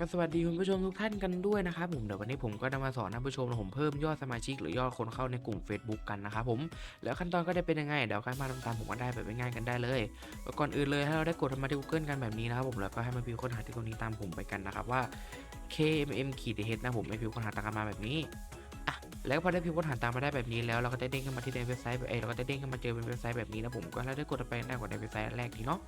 ก็สวัสดีคุณผู้ชมทุกท่านกันด้วยนะครับผมเดี๋ยววันนี้ผมก็จะมาสอนท่านผู้ชมผมเพิ่มยอดสมาชิกหรือยอดคนเข้าในกลุ่ม Facebook กันนะครับผมแล้วขั้นตอนก็ได้เป็นยังไงเดี๋ยวใครมาทำตามผมก็ได้แบบง่ายๆกันได้เลยก่อนอื่นเลยให้เราได้กดเข้ามาที่ Google กันแบบนี้นะครับผมแล้วก็ให้มาพิมพ์ค้นหาที่ตรงนี้ตามผมไปกันนะครับว่า KMM ขีดเฮดนะผมให้พิมพ์ค้นหาตามกันมาแบบนี้อะแล้วพอได้พิมพ์ค้นหาตามมาได้แบบนี้แล้วเราก็ได้เด้งขึ้นมาที่ในเว็บไซต์แบบเอเราก็ได้เด้งขึ้นมาเจอเป็นเว็บไซต์แบบนี้นะผมก็ให้เราได้กดไปได้กว่าในเว็บไซต์แรกทีเนาะ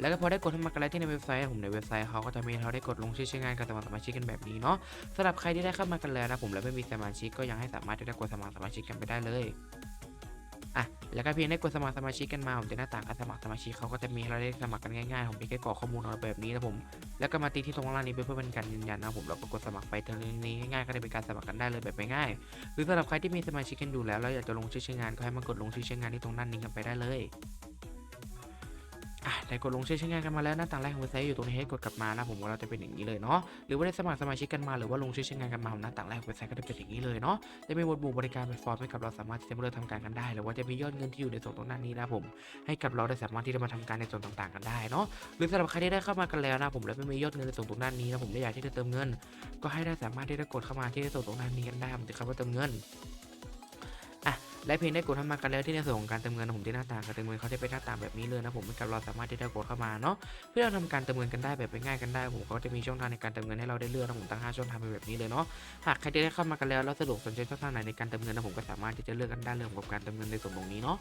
แล้วก็พอได้กดเข้ามากันแล้วที่ในเว็บไซต์ผมในเว็บไซต์เขาก็จะมีเราได้กดลงชื่อใช้งานกับสมัครสมาชิกกันแบบนี้เนาะสำหรับใครที่ได้เข้ามากันแล้วนะผมแล้วไม่มีสมาชิกก็ยังให้สามารถที่จะกดสมัครสมาชิกกันไปได้เลยอะแล้วก็เพียงได้กดสมัครสมาชิกกันมาผมจะหน้าต่างการสมัครสมาชิกเขาก็จะมีให้เราได้สมัครกันง่ายๆผมเพียงแค่กรอกข้อมูลของเราแบบนี้นะผมแล้วก็มาตีที่ตรงล่างนี้เพื่อเป็นการยืนยันนะผมแล้วก็กดสมัครไปตรงนี้ง่ายๆก็ได้เป็นการสมัครกันได้เลยแบบง่ายๆหรือสำหรับใครที่มีสมาชิกกันอยู่แล้วแล้วอยากจะลงชื่อใช้งานก็ให้มากดลงชื่อใช้งานที่ตรงด้านนี้กันไปได้เลย อะได้กดลงชื่อใช้งานกันมาแล้วหน้าต่างแรกของเว็บไซต์อยู่ตรงนี้ให้กดกลับมานะผมว่าเราจะเป็นอย่างนี้เลยเนาะหรือว่าได้สมัครสมาชิกกันมาหรือว่าลงชื่อใช้งานกันมาหน้าต่างแรกของเว็บไซต์ก็จะเป็นอย่างนี้เลยเนาะจะมีหมวดหมู่บริการแพลตฟอร์มให้กับเราสามารถที่จะมาเริ่มทำการกันได้หรือว่าจะมียอดเงินที่อยู่ในส่วนตรงด้านนี้นะผมให้กับเราได้สามารถที่จะมาทำการในส่วนต่างๆ กันได้เนาะหรือสำหรับใครที่ได้เข้ามากันแล้วนะผมแล้วไม่มียอดเงินในส่วนตรงด้านนี้นะผมได้อยากที่จะเติมเงิน ก็ให้ได้สามารถที่จะกดเข้ามาที่ในส่วนตรงด้านนี้กันได้ผมจะคำว่าเติมเงิน และเพียงได้กดเข้ามากันแล้วที่ในส่วนของการเติมเงินผมที่หน้าต่างการเติมเงินเขาจะเป็นหน้าต่างแบบนี้เลยนะผมกับเราสามารถที่จะกดเข้ามาเนาะเพื่อเราทำการเติมเงินกันได้แบบง่ายกันได้ผมเขาจะมีช่องทางในการเติมเงินให้เราได้เลือกนะผมตั้ง5ช่องทางเป็นแบบนี้เลยเนาะหากใครที่ได้เข้ามากันแล้วแล้วสะดวกสนใจช่องทางไหนในการเติมเงินนะผมก็สามารถที่จะเลือกกันได้เรื่องของการเติมเงินในส่วนตรงนี้เนาะ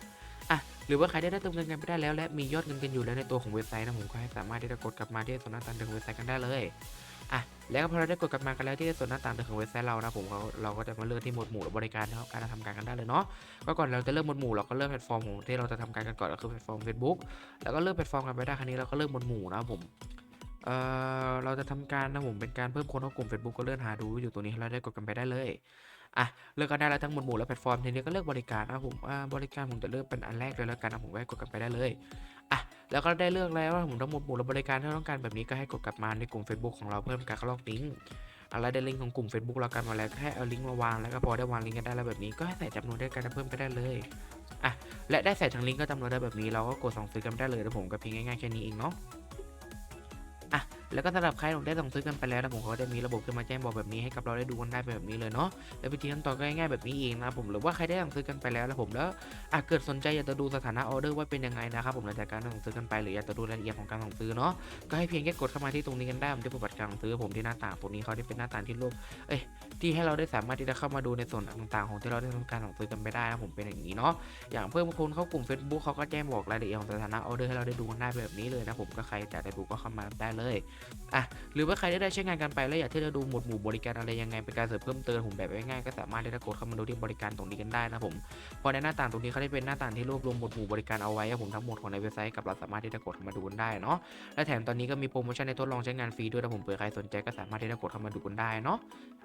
อะหรือว่าใครได้ได้เติมเงินกันไปได้แล้ว และมียอดเงินกันอยู่แล้วในตัวของเว็บไซต์นะผมก็ให้สามารถที่จะกดกลับมาที่ส่วนหน้าต่างของเว็บไซต์กันได้เลย แล้วก็พอเราได้กดกลับมากันแล้วที่ส่วนหน้าต่างของเว็บไซต์เรานะผมเขาเราก็จะมาเลือกที่หมวดหมู่บริการนะครับการทำการกันได้เลยเนาะก็ก่อนเราจะเริ่มหมวดหมู่เราก็เริ่มแพลตฟอร์มของที่เราจะทำการกันก่อนก็คือแพลตฟอร์ม Facebook แล้วก็เริ่มแพลตฟอร์มกันไปได้ครั้นี้เราก็เริ่มหมวดหมู่นะครับผมเอ่อเราจะทำการนะผมเป็นการเพิ่มคนเข้ากลุ่ม Facebook ก็เลื่อนหาดูอยู่ตัวนี้เราได้กดกันไปได้เลยอะเลือกกันได้แล้วทั้งหมวดหมู่และแพลตฟอร์มทีนี้ก็เลือกบริการนะผมอ่าบริการผมจะเลือกเป็นอันแรกเลยแล้วกันนะผมก็ให้กดกันไปได้เลย แล้วก็ได้เลือกแล้วว่าผมทั้งหมดหมู่และบริการที่เราต้องการแบบนี้ก็ให้กดกลับมาในกลุ่ม Facebook ของเราเพิ่มการคลอกลิงก์อะไรได้ลิงก์ของกลุ่ม Facebook เรากันมาแล้วก็ให้เอาลิงก์มาวางแล้วก็พอได้วางลิงก์กันได้แล้วแบบนี้ก็ให้ใส่จำนวนด้วยกันเพิ่มไปได้เลยอะและได้ใส่ทั้งลิงก์ก็จำนวนได้แบบนี้เราก็กดสั่งซื้อกันได้เลยนะผมก็เพียงง่ายๆแค่นี้เองเนาะ แล้วก็สำหรับใครที่ได้สั่งซื้อกันไปแล้วนะผมก็จะมีระบบขึ้นมาแจ้งบอกแบบนี้ให้กับเราได้ดูกันได้แบบนี้เลยเนาะและวิธีขั้นตอนก็ง่ายๆแบบนี้เองนะผมหรือว่าใครได้สั่งซื้อกันไปแล้วแล้วผมแล้วอะเกิดสนใจอยากจะดูสถานะออเดอร์ว่าเป็นยังไงนะครับผมหลังจากการสั่งซื้อกันไปหรืออยากจะดูรายละเอียดของการสั่งซื้อเนาะก็ให้เพียงแค่กดเข้ามาที่ตรงนี้กันได้ผมจะปิดบัตรการสั่งซื้อผมที่หน้าต่างตรงนี้เขาได้เป็นหน้าต่างที่รูปเอ้ยที่ให้เราได้สามารถที่จะเข้ามาดูในส่วนต่างๆ ของที่เราได้ทำการสั่งซื้อกันไปได้นะผมเป็นอย่างนี้เนาะอย่างเพิ่มคนเข้ากลุ่ม Facebook เขาก็แจ้งบอกรายละเอียดของสถานะออเดอร์ให้เราได้ดูกันได้แบบนี้เลยนะผมก็ใครอยากจะดูก็เข้ามาได้เลยอะหรือว่าใครได้ใช้งานกันไปแล้วอยากที่จะดูหมวดหมู่บริการอะไรยังไงเป็นการเสริมเพิ่มเติมผมแบบง่ายๆก็สามารถที่จะกดเข้ามาดูที่บริการตรงนี้กันได้นะผมพอในหน้าต่างตรงนี้เขาได้เป็นหน้าต่างที่รวบรวมหมวดหมู่บริการเอาไว้อะผมทั้งหมดของในเว็บไซต์กับเราสามารถที่จะกดเข้ามาดูกันได้เนาะและแถมตอนนี้ก็มีโปรโมชั่นในทดลองใช้งานฟรีด้วยนะผมเผื่อใครสนใจก็สามารถที่จะกดเข้ามาดูกันได้เนาะ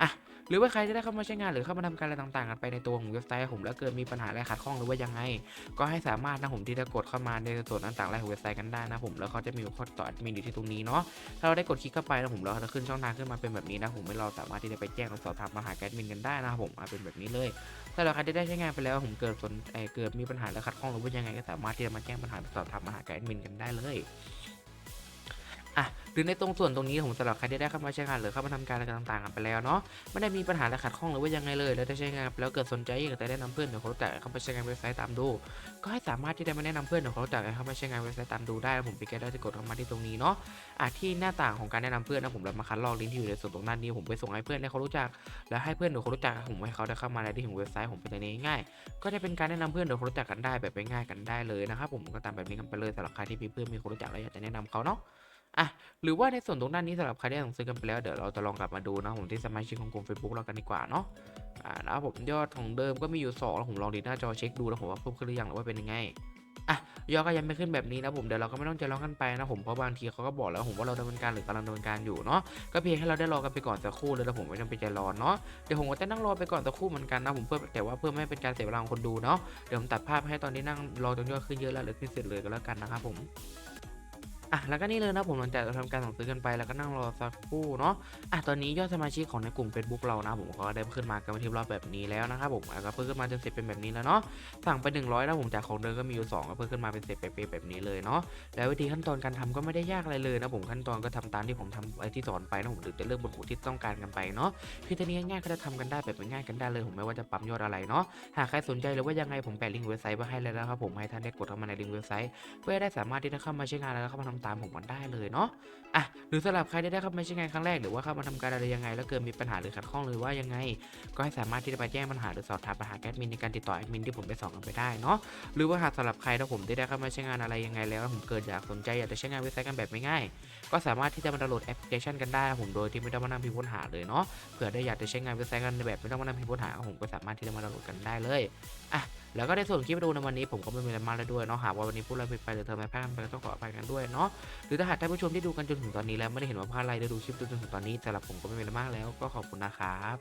อะหรือว่าใครได้เข้ามาใช้งานหรือเข้ามาทำการอะไรต่างๆกันไปในตัวของเว็บไซต์ผมแล้วเกิดมีปัญหาอะไรขัดข้องหรือว่ายังไง ก็ให้สามารถนะผมที่จะกดเข้ามาในส่วนต่างๆของเว็บไซต์กันได้นะผมแล้วเขาจะมีข้อต่อแอดมินอยู่ที่ตรงนี้เนาะถ้าเราได้กดคลิกเข้าไปนะผมเราจะขึ้นช่องทางขึ้นมาเป็นแบบนี้นะผมไม่เราสามารถที่จะไปแจ้งหรือสอบถามมาหาแกดมินกันได้นะครับผมเป็นแบบนี้เลยถ้าเราใครได้ใช้งานไปแล้วผมเกิดสนเอ่อเกิดมีปัญหาแล้วขัดข้องหรือว่ายังไงก็สามารถที่จะมาแจ้งปัญหาสอบถามมาหาแกดมินกันได้เลย อะหรือในตรงส่วนตรงนี้ผมสำหรับใครที่ได้เข้ามาใช้งานหรือเข้ามาทำการอะไรต่างๆกันไปแล้วเนาะไม่ได้มีปัญหาและขัดข้องหรือว่ายังไงเลยแล้วได้ใช้งานแล้วเกิดสนใจอยากจะแนะนำเพื่อนหรือคนรู้จักเข้ามาใช้งานเว็บไซต์ตามดู ก็ให้สามารถที่จะมาแนะนำเพื่อนหรือคนรู้จักเข้ามาใช้งานเว็บไซต์ตามดูได้ผมเพียงแค่ได้จะกดเข้ามาที่ตรงนี้เนาะอะที่หน้าต่างของการแนะนำเพื่อนนะผมเรามาคัดลอกลิงก์ที่อยู่ในส่วนตรงด้านนี้ผมไปส่งให้เพื่อนให้เขารู้จัก แล้วให้เพื่อนหรือคนรู้จักผมให้เขาได้เข้ามาในที่ของเว็บไซต์ผมเป็นอย่างนี้ง่ายก็จะเป็นการแนะนำเพื่อนหรือคนรู้จักกันได้แบบง่ายกันได้เลยนะครับผมก็ตามแบบนี้กันไปเลยสำหรับใครที่มีเพื่อนมีคนรู้จักแล้วอยากจะแนะนำเขาเนาะ อะหรือว่าในส่วนตรงด้านนี้สำหรับใครที่สั่งซื้อกันไปแล้วเดี๋ยวเราจะลองกลับมาดูนะผมที่สมาชิกของกลุ่ม Facebook เรากันดีกว่าเนาะอ่านะครับผมยอดของเดิมก็มีอยู่2แล้วผมลองดีหน้าจอเช็คดูนะผมว่าเพิ่มขึ้นหรือยังหรือว่าเป็นยังไงอะยอดก็ยังไม่ขึ้นแบบนี้นะผมเดี๋ยวเราก็ไม่ต้องใจร้อนกันไปนะผมเพราะบางทีเขาก็บอกแล้วผมว่าเราดำเนินการหรือกำลังดำเนินการอยู่เนาะก็เพียงให้เราได้รอกันไปก่อนสักครู่เลยนะผมไม่ต้องไปใจร้อนเนาะเดี๋ยวผมก็จะนั่งรอไปก่อนสักครู่เหมือนกันนะผมเพื่อแต่ว่าเพื่อไม่ให้เป็นการเสียเวลาของคนดูเนาะเดี๋ยวผมตัดภาพให้ตอนนี้นั่งรอจนยอดขึ้นเยอะแล้วหรือขึ้นเสร็จเลยก็แล้วกันนะครับผม อะแล้วก็นี่เลยนะผมหลังจากเราทำการสั่งซื้อกันไปแล้วก็นั่งรอสักครู่เนาะอะตอนนี้ยอดสมาชิกของในกลุ่ม Facebook เรานะผมก็ได้ขึ้นมากันมาที่รอบแบบนี้แล้วนะครับผมอะก็เพิ่มขึ้นมาจนเสร็จเป็นแบบนี้แล้วเนาะสั่งไป 100แล้วผมจากของเดิมก็มีอยู่2ก็เพิ่มขึ้นมาเป็นเสร็จเป๊ะแบบนี้เลยเนาะแล้ววิธีขั้นตอนการทำก็ไม่ได้ยากอะไรเลยนะผมขั้นตอนก็ทำตามที่ผมทำไอ้ที่สอนไปนะผมหรือจะเลือกบนหูที่ต้องการกันไปเนาะคือตอนนี้ง่ายๆก็จะทำกันได้แบบง่ายกันได้เลยผมไม่ว่าจะปั๊มยอดอะไรเนาะหากใครสนใจหรือว่ายังไงผมแปะลิงก์เว็บไซต์ไว้ให้เลยนะครับผมให้ท่านได้กดเข้ามาในลิงก์เว็บไซต์เพื่อได้สามารถที่จะเข้ามาใช้งานแล้วเข้ามาทำตามผมกันได้เลยเนาะอะหรือสำหรับใครที่ได้เข้ามาใช้งานครั้งแรกหรือว่าเข้ามาทำการอะไรยังไง แล้วเกิดมีปัญหาหรือขัดข้องหรือว่ายังไง ก็ให้สามารถที่จะไปแจ้งปัญหาหรือสอบถามปัญหาแอดมินในการติดต่อแอดมินที่ผมได้สอนกันไปได้เนาะหรือว่าหากสำหรับใครถ้าผมได้ได้เข้ามาใช้งานอะไรยังไง แล้วผมเกิดอยากสนใจอยากจะใช้งานเว็บไซต์กันแบบง่ายก็สามารถที่จะมาดาวน์โหลดแอปพลิเคชันกันได้ผมโดยที่ไม่ต้องมานั่งพิมพ์ค้นหาเลยเนาะเผื่อได้อยากจะใช้งานเว็บไซต์กันในแบบไม่ต้องมานั่งพิมพ์ค้นหาผมก็สามารถที่จะมาดาวน์โหลดกันได้เลยอะ แล้วก็ในส่วนคลิปวิดีโอในวันนี้ผมก็ไม่มีอะไรมากแล้วด้วยเนาะหากว่าวันนี้พูดอะไรผิดไปหรือเธอไม่พลาดไปก็ต้องขออภัยกันด้วยเนาะหรือถ้าหากท่านผู้ชมที่ดูกันจนถึงตอนนี้แล้วไม่ได้เห็นว่าพลาดอะไรได้ดูคลิปจนถึงตอนนี้สำหรับผมก็ไม่มีอะไรมากแล้วก็ขอบคุณนะครับ